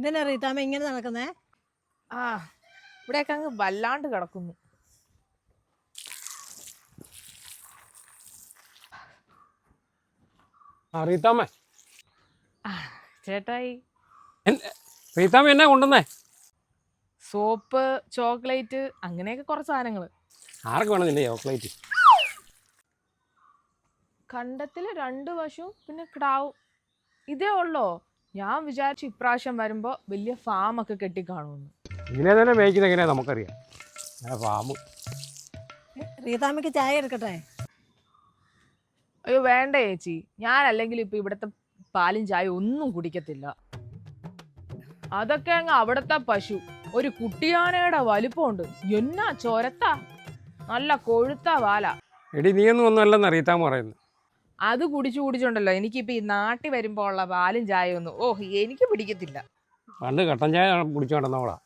എന്തിനാ റീതാമ ഇങ്ങനെ നടക്കുന്നേ. ആ ഇവിടെയൊക്കെ അങ്ങ് വല്ലാണ്ട് കിടക്കുന്നു. ആ ആ, ചേട്ടായി. റീത്താമ്മ എന്നാ കൊണ്ടുവന്നേ? സോപ്പ് ചോക്ലേറ്റ് അങ്ങനെയൊക്കെ കുറച്ച് സാധനങ്ങൾ ആർക്ക് വേണമെന്നില്ലേ ചോക്ലേറ്റ്? കണ്ടത്തിൽ രണ്ട് വശവും പിന്നെ കിടാവും. ഇതേ ഉള്ളോ? ഞാൻ വിചാരിച്ചു ഇപ്രാവശ്യം വരുമ്പോൾ വലിയ ഫാം ഒക്കെ കെട്ടിക്കാണുമെന്ന് ഇങ്ങനെ തന്നെ മേയ്ക്കുന്നത് എങ്ങനെയാ നമുക്കറിയാം. ഞാൻ ഫാമ് റീത്താമ്മയ്ക്ക് ചായ എടുക്കട്ടെ? അയ്യോ വേണ്ട ചേച്ചി. ഞാൻ അല്ലെങ്കിൽ ഇപ്പൊ ഇവിടത്തെ പാലും ചായ ഒന്നും കുടിക്കത്തില്ല. അതൊക്കെ അങ്ങ് അവിടത്തെ പശു. ഒരു കുട്ടിയാനയുടെ വലിപ്പമുണ്ട്. എന്നാ ചോരത്താ? നല്ല കൊഴുത്ത വാല. എടി നീയൊന്നും ഒന്നുമല്ലെന്ന് റീത്താമ്മ പറയുന്നു. അത് കുടിച്ചു കുടിച്ചുണ്ടല്ലോ. എനിക്കിപ്പോ ഈ നാട്ടിൽ വരുമ്പോ ഉള്ള പാലും ചായ ഒന്നും ഓ എനിക്ക് പിടിക്കത്തില്ല. പണ്ട് കട്ടൻ ചായ കുടിച്ചു നടന്നവളാ